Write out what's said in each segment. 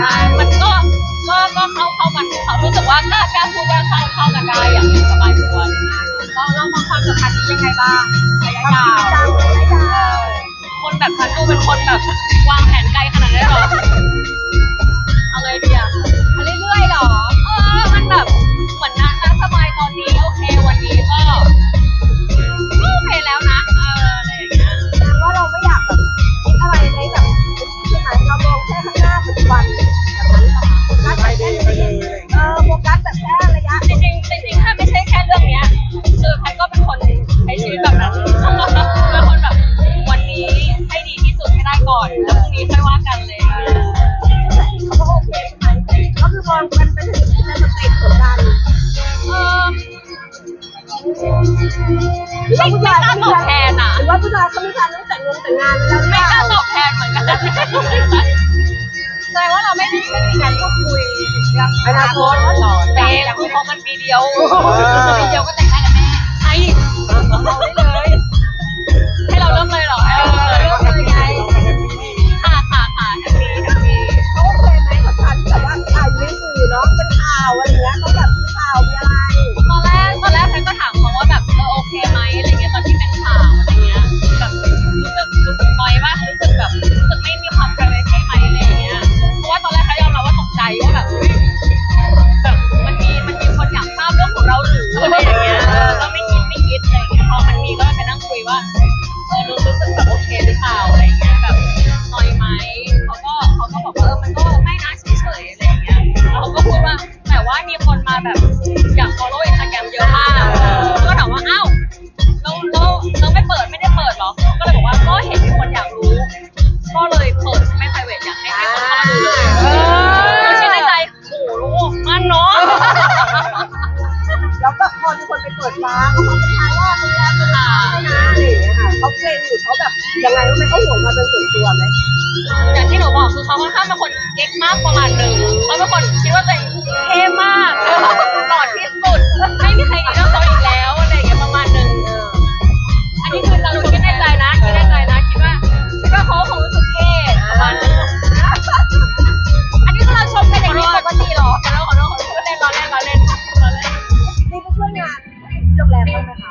ช่ มันก็ก็ก็เข้าเข้ากันเขารู้สึกว่าการการพูดการเข้าเข้ากันได้อย่างสบายตัวย่างเงี้ยค่ะเราเรามองความสัมพันธ์นี้ยังไงบ้างระยะยาวคนแบบฉันดูเป็นคนแบบวางแผนไกลขนาดนั้นหรอเอาไงดีอะ ไม่กล้าตอบแทนอะ หรือว่าผู้ชายเขามีการต้องแต่งงแต่งงานแล้วไม่กล้าตอบแทนเหมือนกันแสดงว่าเราไม่ได้ไม่มีการพูดคุยถึงเรื่องอนาคตก่อนแต่คือพอมันปีเดียวปีเดียวก็แต่ง แล้วแบพอมีคนไปเปิดร้านเขาเป็นทายว่างแรมเป็นร้ะอะไรอย่างเงี้ยค่ะเขาเกรงอยู่เขาแบบยังไงรู้ไหมเขาห่วงมาเป็นส่วนตัวไหมอย่างที่หนูบอกคือเขาค่อนข้างเป็นคนเก๊กมากประมาณหนึ่งเขาเป็นคนคิดว่าตัวเองเท่มาก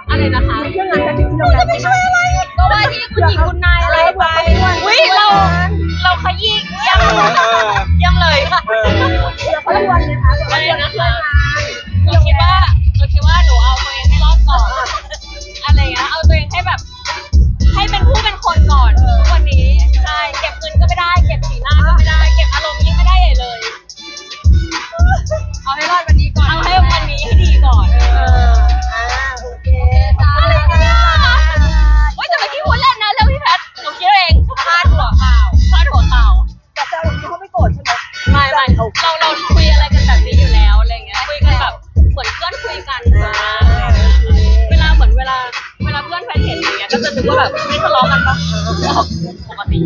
อะไรนะคะไม่ช่วยงานการที่เราจะไม่ช่วยอะไรก็ว่าที่คุณหญิงคุณนายอะไรไปอุ้ยเราเราขยี้ยังยังเลยค่ะเดี๋ยขาวันนะคะอะไรนะคะ ก็จะนึกว่าแบบไม่ทะเลาะกันปะปกติ